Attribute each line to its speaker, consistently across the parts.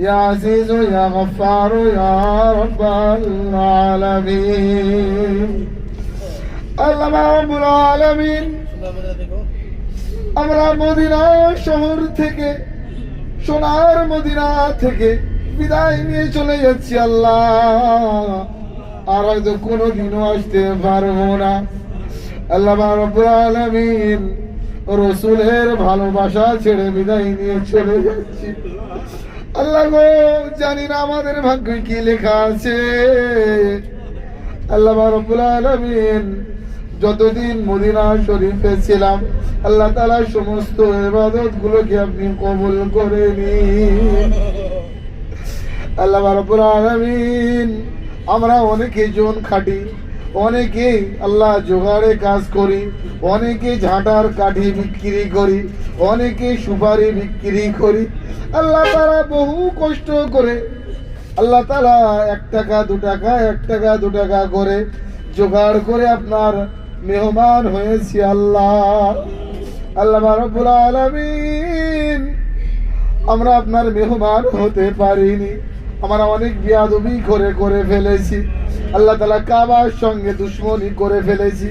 Speaker 1: يا عزيز يا غفار يا رب العالمين আল্লাহ রাব্বুল আলামিন আমরা মদিনা শহর থেকে সোনার মদিনা থেকে বিদায় নিয়ে চলে যাচ্ছি আল্লাহ আর হয়তো কোনোদিনও আসতে পারবো না আল্লাহ রাব্বুল আলামিন রসুলের ভালোবাসা ছেড়ে বিদায় নিয়ে চলে যাচ্ছি আল্লাহ গো জানি না আমাদের ভাগ্যে কি লেখা আছে। আল্লাহ রব্বুল যতদিন মদিনা শরীফে ছিলাম, আল্লাহ তালা সমস্ত ইবাদত গুলোকে আপনি কবুল করে নিন। আল্লাহ রব্বুল আমরা অনেকে জন খাটি। অনেকে আল্লাহ জোগাড়ে কাজ করি, অনেকে ঝাঁটার কাঠি বিক্রি করি, অনেকে সুপারি বিক্রি করি। আল্লাহ তারা বহু কষ্ট করে, আল্লাহ তালা এক টাকা, দু টাকা, এক টাকা, দু টাকা করে জোগাড় করে আপনার মেহমান হয়েছি আল্লাহ। আল্লাহ রব্বুল আলামিন, আমরা আপনার মেহমান হতে পারিনি। আমরা অনেক বিয়াদবি করে করে ফেলেছি। আল্লাহ তালা কাবার সঙ্গে দুশ্মনী করে ফেলেছি,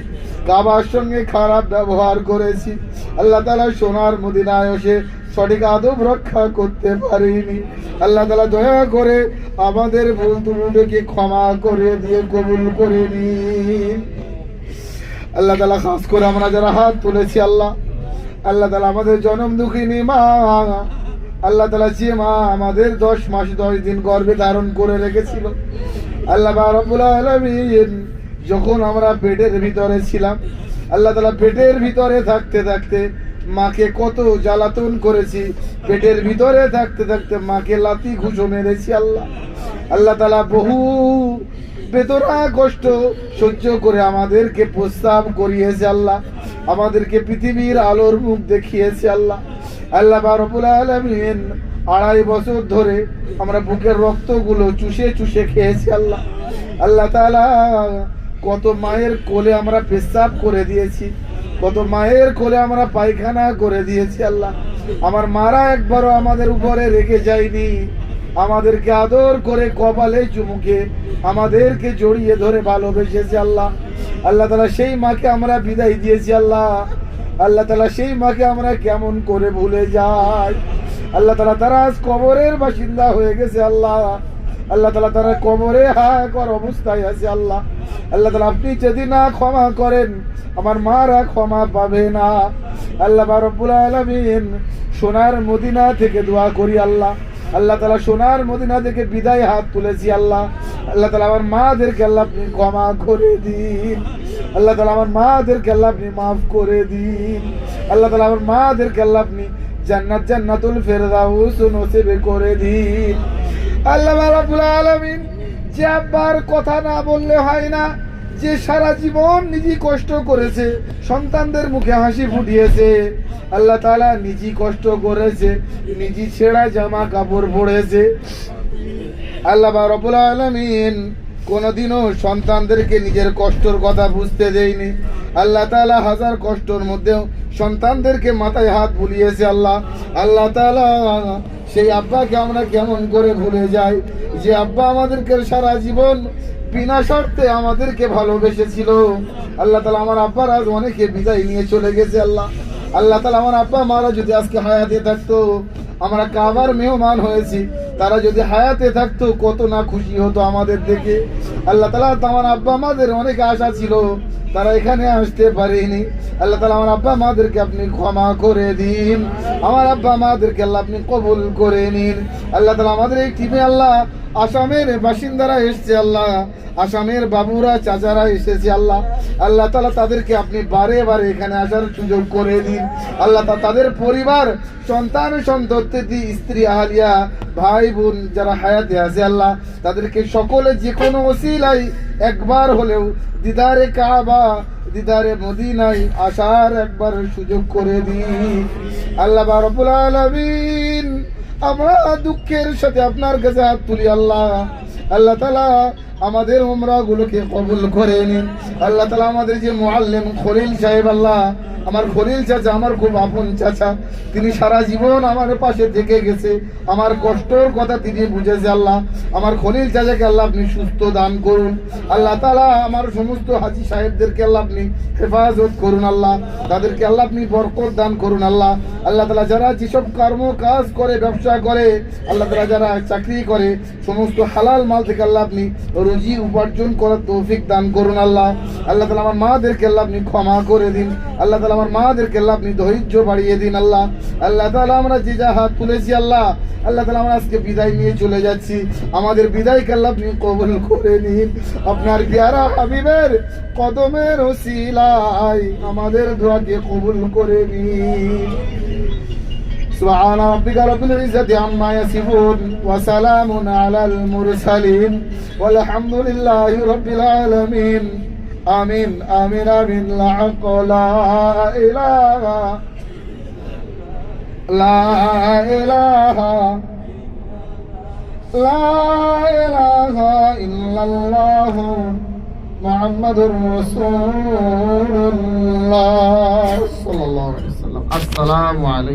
Speaker 1: কাবার সঙ্গে খারাপ ব্যবহার করেছি। আল্লাহ তালা সোনার মদিনায় এসে সঠিক আদব রক্ষা করতে পারিনি। আল্লাহ তালা দয়া করে আমাদের ভুল ত্রুটিকে ক্ষমা করে দিয়ে কবুল করে নিন। আল্লাহ তালা খাস করে আমরা যারা হাত তুলেছি আল্লাহ আল্লাহ তালা আমাদের জনম দুঃখিনী মা, আল্লাহ তালা যে মা আমাদের দশ মাস দশ দিন গর্ভে ধারণ করে রেখেছিল আল্লাহ রব্বুল আলমিন যখন আমরা পেটের ভিতরে ছিলাম, আল্লাহ তালা পেটের ভিতরে থাকতে থাকতে মাকে কত জ্বালাতন করেছি, পেটের ভিতরে থাকতে থাকতে মাকে লাতি ঘুষো মেরেছি আল্লাহ। আল্লাহ তালা বহু বেদনা, কষ্ট সহ্য করে আমাদেরকে প্রস্তাব করিয়েছে আল্লাহ, আমাদেরকে পৃথিবীর আলোর মুখ দেখিয়েছে আল্লাহ। আল্লাহ বারবুল আলমিন আড়াই বছর ধরে আমরা বুকের রক্তগুলো চুষে চুষে খেয়েছি আল্লাহ। আল্লাহ তাআলা কত মায়ের কোলে আমরা পেশাব করে দিয়েছি, কত মায়ের কোলে আমরা পায়খানা করে দিয়েছি আল্লাহ। আমার মারা একবারও আমাদের উপরে রেখে যায়নি। আমাদেরকে আদর করে কপালে চুমুকে আমাদেরকে জড়িয়ে ধরে ভালোবেসেছে আল্লাহ। আল্লাহ তালা সেই মাকে আমরা বিদায় দিয়েছি আল্লাহ। আল্লাহ তালা সেই মাকে আমরা কেমন করে ভুলে যাই। আল্লাহ তালা তারা আজ কবরের বাসিন্দা হয়ে গেছে, আল্লাহ। আল্লাহ তালা তারা কবরে হায় কর অবস্থায় আছে, আল্লাহ। আল্লাহ তালা আপনি যদি না ক্ষমা করেন, আমার মারা ক্ষমা পাবে না। আল্লাহ রব্বুল আলমিন সোনার মদিনা থেকে দোয়া করি, আল্লাহ। আল্লাহ তালা সোনার মদিনা থেকে বিদায় হাত তুলেছি, আল্লাহ। আল্লাহ তালা আমার মাদেরকে আল্লাহ আপনি ক্ষমা করে দিন। আল্লাহ তালা আমার মাদেরকে আল্লাহ আপনি মাফ করে দিন। আল্লাহ তালা আমার মাদেরকে আল্লাহ আপনি জান্নাত জান্নাতুল ফেরদাউস নসিবে করে দিন। আল্লাহ রাব্বুল আলামিন যে আব্বার কথা না বললে হয় না, যে সারা জীবন নিজে কষ্ট করেছে, সন্তানদের মুখে হাসি ফুটিয়েছে, আল্লাহ তাআলা নিজে কষ্ট করেছে নিজে ছেঁড়া জামা কাপড় পরেছে। আল্লাহ রবুল আলমিন কোনোদিনও সন্তানদেরকে নিজের কষ্টর কথা বুঝতে দেয়নি। আল্লাহ তাআলা হাজার কষ্টর মধ্যেও সন্তানদেরকে মাথায় হাত বুলিয়েছে আল্লাহ। আল্লাহ সেই আব্বাকে আমরা কেমন করে ভুলে যাই? যে আব্বা আমাদেরকে সারা জীবন বিনা শর্তে আমাদেরকে ভালোবেসেছিল। আল্লাহ তালা আমার আব্বার আজ অনেকে বিদায় নিয়ে চলে গেছে আল্লাহ। আল্লাহ তালা আমার আব্বা মারা যদি আজকে হায়াতে থাকতো, আমরা কাবার মেহমান হয়েছি, তারা যদি হায়াতে থাকতো, কত না খুশি হতো আমাদের দেখে। আল্লাহ তালা আমার আব্বা আমাদের অনেক আশা ছিল। তারা এখানে আসতে পারেনি। আল্লাহ তালা আমার আব্বা মাদেরকে আপনি ক্ষমা করে দিন। আমার আব্বা মাদেরকে আল্লাহ আপনি কবুল করে নিন। আল্লাহ তালা আমাদের এই টিমে আল্লাহ আসামের বাসিন্দারা এসছে আল্লাহ। আসামের বাবুরা, চাচারা এসেছে আল্লাহ। আল্লাহ তালা তাদেরকে আপনি বারে বারে এখানে আসার সুযোগ করে দিন। আল্লাহ তাদের পরিবার, সন্তান, সন্ততি, স্ত্রী আহালিয়া, ভাই, বোন যারা হায়াতে আছে আল্লাহ, তাদেরকে সকলে যে কোনো ওসিলাই একবার হলেও দিদারে কাবা, দিদারে মদিনায় আসার একবার সুযোগ করে দিন। আল্লাহ রব্বুল আলামিন আমরা দুঃখের সাথে আপনার কাছে হাত তুলি আল্লাহ। আল্লাহ তালা আমাদের উমরা গুলোকে কবুল করে নিন। আল্লাহ তালা আমাদের যে মোয়াল্লেম খলিল সাহেব, আল্লাহ, আমার খলিল চাচা, আমার খুব আপন চাচা, তিনি সারা জীবন আমার পাশে থেকে গেছে। আমার কষ্টর কথা তিনি বুঝেছে, আল্লাহ। আমার খলিল চাচাকে আল্লাহ আপনি সুস্থ দান করুন। আল্লাহ তালা আমার সমস্ত হাজি সাহেবদেরকে আল্লাহ আপনি হেফাজত করুন, আল্লাহ। তাদেরকে আল্লাহ আপনি বরকত দান করুন, আল্লাহ। আল্লাহ তালা যারা যেসব কর্ম কাজ করে, ব্যবসা করে, আল্লাহ তালা যারা চাকরি করে, সমস্ত হালাল মাল থেকে আল্লাহ আপনি রুজি উপার্জন করার তৌফিক দান করুন আল্লাহ। আল্লাহ তালা আমার মাদেরকে আল্লাহ আপনি ক্ষমা করে দিন। আল্লাহ তালা আমার মাদেরকে আল্লাহ আপনি ধৈর্য বাড়িয়ে দিন আল্লাহ। আল্লাহ তালা আমরা যে যা হাত তুলেছি আল্লাহ আল্লাহ তালা আমরা আজকে বিদায় নিয়ে চলে যাচ্ছি। আমাদের বিদায়কে আল্লাহ আপনি কবুল করে নিন। আপনার পেয়ারা হাবিবের কদমের ওসিলায় আমাদের দোয়াকে কবুল করে নিন। سبحان ربك رب العزة عما يصفون وسلام على المرسلين والحمد لله رب العالمين آمين آمين آمين الحق لا إله لا إله لا إله إلا الله محمد رسول الله صلى الله عليه وسلم السلام عليكم